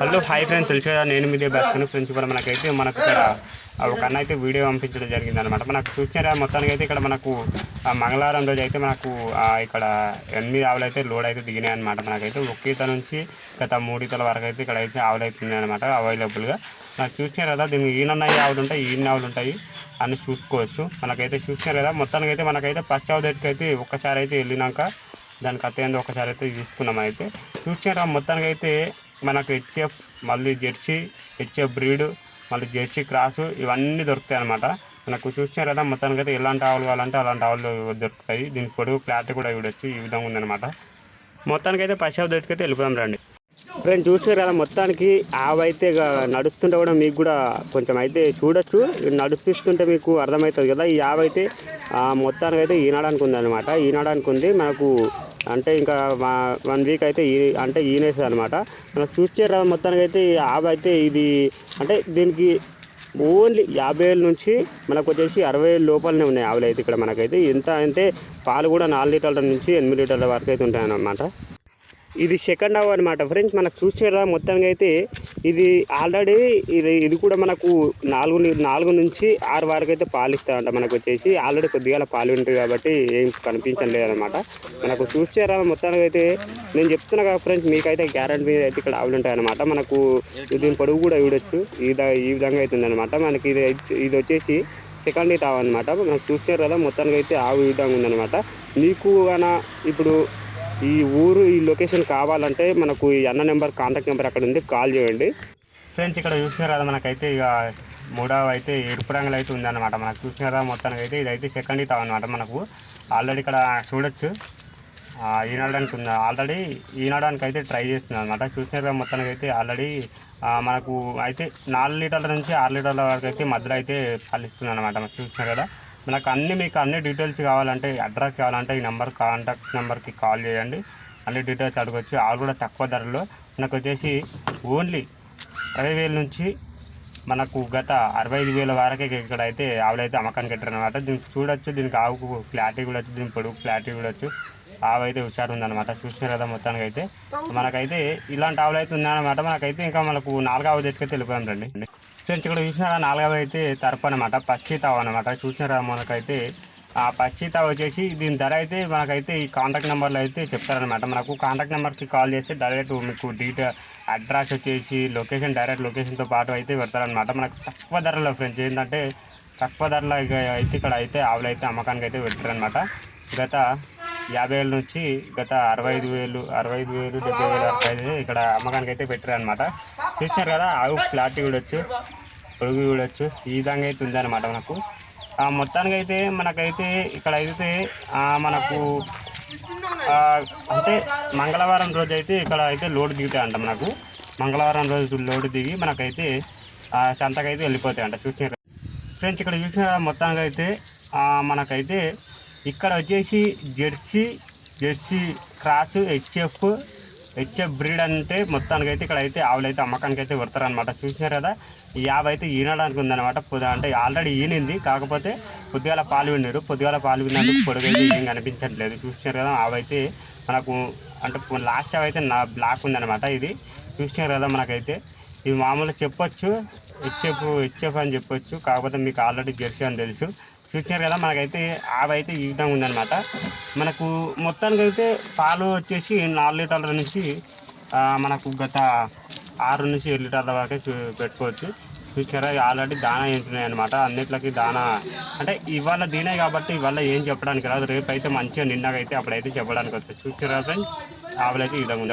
Hello hi friends. తెలుసు నేను మీదే బస్సును ఫ్రెండ్స్ కూడా మనకైతే మనకు ఇక్కడ ఒక అన్న అయితే వీడియో పంపించడం జరిగింది అనమాట మనకు చూసినారా మొత్తానికి అయితే ఇక్కడ మనకు మంగళవారం రోజు అయితే మనకు ఇక్కడ ఎనిమిది ఆవులు అయితే లోడ్ అయితే దిగినాయి అనమాట మనకైతే ఒకేత నుంచి గత మూడు వరకు అయితే ఇక్కడ అయితే ఆవులు అయితే అనమాట అవైలబుల్గా నాకు చూసినారు కదా దీనికి ఈయనన్నాయి ఆవులు ఉంటాయి ఈయన ఆవులు ఉంటాయి అని చూసుకోవచ్చు. మనకైతే చూసినారు కదా మొత్తానికి అయితే మనకైతే ఫస్ట్ ఆవు దగ్గరికి అయితే ఒక్కసారి అయితే వెళ్ళినాక దానికి అత్యంత ఒకసారి అయితే చూసుకున్నాం అయితే. చూసినారా మొత్తానికి అయితే మనకు హెచ్ఎఫ్ మళ్ళీ జెర్సీ హెచ్ఎఫ్ బ్రీడ్ మళ్ళీ జెర్సీ క్రాసు ఇవన్నీ దొరుకుతాయి అనమాట మనకు చూసిన కదా మొత్తానికి అయితే ఎలాంటి ఆవులు కావాలంటే అలాంటి ఆవులు దొరుకుతాయి. దీని పొడుగు క్లారిటీ కూడా చూడొచ్చు ఈ విధంగా ఉందన్నమాట. మొత్తానికి అయితే ఫస్ట్ ఆఫ్ అయితే వెళ్ళిపోదాం రండి. ఫ్రెండ్ చూసారు కదా మొత్తానికి ఆవు అయితే ఇక నడుస్తుంటే కూడా మీకు కూడా కొంచెం అయితే చూడొచ్చు. నడుస్తుంటే మీకు అర్థమవుతుంది కదా ఈ ఆవు అయితే మొత్తానికి అయితే ఈనాడానికి ఉంది అనమాట ఈనాడానికి ఉంది మనకు అంటే ఇంకా వన్ వీక్ అయితే ఈ అంటే ఈనేస్తుంది అనమాట మనకు చూస్తే మొత్తానికి అయితే ఈ ఆవు అయితే ఇది అంటే దీనికి ఓన్లీ యాభై వేల నుంచి మనకు వచ్చేసి అరవై వేల లోపలనే ఉన్నాయి ఆవులు అయితే ఇక్కడ మనకైతే. ఎంత అంటే పాలు కూడా నాలుగు లీటర్ల నుంచి ఎనిమిది లీటర్ల వరకు అయితే ఉంటాయి అన్నమాట ఇది సెకండ్ హావ్ అనమాట ఫ్రెండ్స్ మనకు చూస్తే కదా మొత్తానికి అయితే ఇది ఆల్రెడీ ఇది ఇది కూడా మనకు నాలుగు నాలుగు నుంచి ఆరు వరకు అయితే పాలు ఇస్తారంట మనకు వచ్చేసి. ఆల్రెడీ కొద్దిగా పాలు ఉంటుంది కాబట్టి ఏం కనిపించడం లేదనమాట మనకు చూసారా మొత్తానికి అయితే నేను చెప్తున్నా కదా ఫ్రెండ్స్ మీకైతే గ్యారంటీ మీద అయితే ఇక్కడ ఆవులు ఉంటాయన్నమాట. మనకు దీని పొడుగు కూడా చూడొచ్చు. ఈ ఈ విధంగా అయితే ఉందన్నమాట మనకి ఇది ఇది వచ్చేసి సెకండ్ ఈత అనమాట మనకు చూసారు కదా మొత్తానికి అయితే ఆవు ఈ విధంగా ఉందన్నమాట. మీకు గాన ఇప్పుడు ఈ ఊరు ఈ లొకేషన్ కావాలంటే మనకు ఈ అన్న నెంబర్ కాంటాక్ట్ నెంబర్ అక్కడ ఉంది. కాల్ చేయండి. ఫ్రెండ్స్ ఇక్కడ చూసినారు కదా మనకైతే ఇక మూడవ అయితే ఎరుపు రంగులు అయితే ఉందన్నమాట. మనకు చూసినారా మొత్తానికి అయితే ఇదైతే సెకండ్ ఈత అనమాట మనకు. ఆల్రెడీ ఇక్కడ చూడొచ్చు. ఆ, ఈనడానికి ఉంది? ఆల్రెడీ ఈనడానికి అయితే ట్రై చేస్తున్నాను అనమాట చూసినారు మొత్తానికి అయితే ఆల్రెడీ మనకు అయితే నాలుగు లీటర్ల నుంచి ఆరు లీటర్ల వరకు అయితే మధ్యలో అయితే పాలిస్తుంది అనమాట మనకు చూసినారు కదా. మనకు అన్ని మీకు అన్ని డీటెయిల్స్ కావాలంటే అడ్రస్ కావాలంటే ఈ నెంబర్ కాంటాక్ట్ నెంబర్కి కాల్ చేయండి. అన్ని డీటెయిల్స్ అడగొచ్చు. ఆవు కూడా తక్కువ ధరలో. మనకు వచ్చేసి ఓన్లీ అరవై వేల నుంచి మనకు గత అరవై ఐదు వేల వరకే ఇక్కడ అయితే ఆవులైతే అమ్మకానికి పెట్టారు అనమాట దీనికి చూడొచ్చు. దీనికి ఆవుకు క్లారిటీ కూడా వచ్చు దీని పొడుగు క్లారిటీ కూడా వచ్చు ఆవు అయితే హుషారు ఉందన్నమాట. చూసిన కదా మొత్తానికి అయితే. మనకైతే ఇలాంటి ఆవులు అయితే ఉన్నాయన్నమాట. మనకైతే ఇంకా మనకు నాలుగు ఆవు దగ్గరికి వెళ్ళిపోయాం రండి. ఇక్కడ చూసినారా? నాలుగవ అయితే తరపు అనమాట పచ్చితావు అనమాట చూసినారా మనకైతే? ఆ పచ్చితావు వచ్చేసి దీని ధర అయితే మనకైతే ఈ కాంటాక్ట్ నెంబర్లో అయితే చెప్తారనమాట మనకు కాంటాక్ట్ నెంబర్కి కాల్ చేస్తే డైరెక్ట్ మీకు డీటెయిల్ అడ్రస్ వచ్చేసి లొకేషన్ డైరెక్ట్ లొకేషన్తో పాటు అయితే పెడతారనమాట మనకు తక్కువ ధరలో ఫ్రెండ్స్ ఏంటంటే తక్కువ ధరలో ఇక అయితే ఇక్కడ అయితే ఆవులు అయితే అమ్మకానికి అయితే పెట్టారనమాట గత యాభై వేల నుంచి గత అరవై ఐదు వేలు అరవై ఐదు వేలు డెబ్బై వేలు అరవై ఐదు ఇక్కడ అమ్మకానికి అయితే పెట్టారనమాట చూసినారు కదా? ఆవు క్లారిటీ కూడా వచ్చి పొడుగు చూడొచ్చు. ఈ విధంగా అయితే ఉందన్నమాట మనకు. ఆ మొత్తానికి అయితే మనకైతే ఇక్కడ అయితే మనకు అంటే మంగళవారం రోజు అయితే ఇక్కడ అయితే లోడ్ దిగుతాయి అంట మనకు. మంగళవారం రోజు లోడ్ దిగి మనకైతే సంతకైతే వెళ్ళిపోతాయి అంట చూసిన ఫ్రెండ్స్ ఇక్కడ చూసిన మొత్తానికి అయితే మనకైతే ఇక్కడ వచ్చేసి Jersey Jersey cross HF HF breed అంటే మొత్తానికి అయితే ఇక్కడ అయితే ఆవులు అయితే అమ్మకానికి అయితే పెడతారనమాట చూసినారు కదా? ఈ యాభ అయితే ఈనడానికి ఉందన్నమాట పొద్దు అంటే ఆల్రెడీ ఈనింది. కాకపోతే పొద్దుగాల పాలు విన్నారు. పొద్దుగాల పాలు విన్నందుకు పొడుగైతే ఏం కనిపించట్లేదు. చూసినారు కదా? ఆవైతే మనకు అంటే లాస్ట్ ఆవు అయితే నా బ్లాక్ ఉందనమాట ఇది. చూసినారు కదా మనకైతే? ఇది మామూలుగా చెప్పొచ్చు. హెచ్ఎఫ్ హెచ్ఎఫ్ అని చెప్పొచ్చు. కాకపోతే మీకు ఆల్రెడీ జెర్సీ అని తెలుసు. చూసినారు కదా మనకైతే ఆవు అయితే ఈ విధంగా ఉందన్నమాట. మనకు మొత్తానికి అయితే పాలు వచ్చేసి నాలుగు లీటర్ల నుంచి మనకు గత ఆరు నుంచి ఏడు లీటర్ల వరకు పెట్టుకోవచ్చు. చూసారా ఆల్రెడీ దానా వేస్తున్నాయి అనమాట అన్నిట్లకి దానా అంటే ఇవాళ దీనే కాబట్టి ఇవాళ ఏం చెప్పడానికి రాదు. రేపు అయితే మంచిగా నిన్నగైతే అప్పుడైతే చెప్పడానికి వస్తుంది చూసారా ఫ్రెండ్స్? ఆవులైతే ఈ విధంగా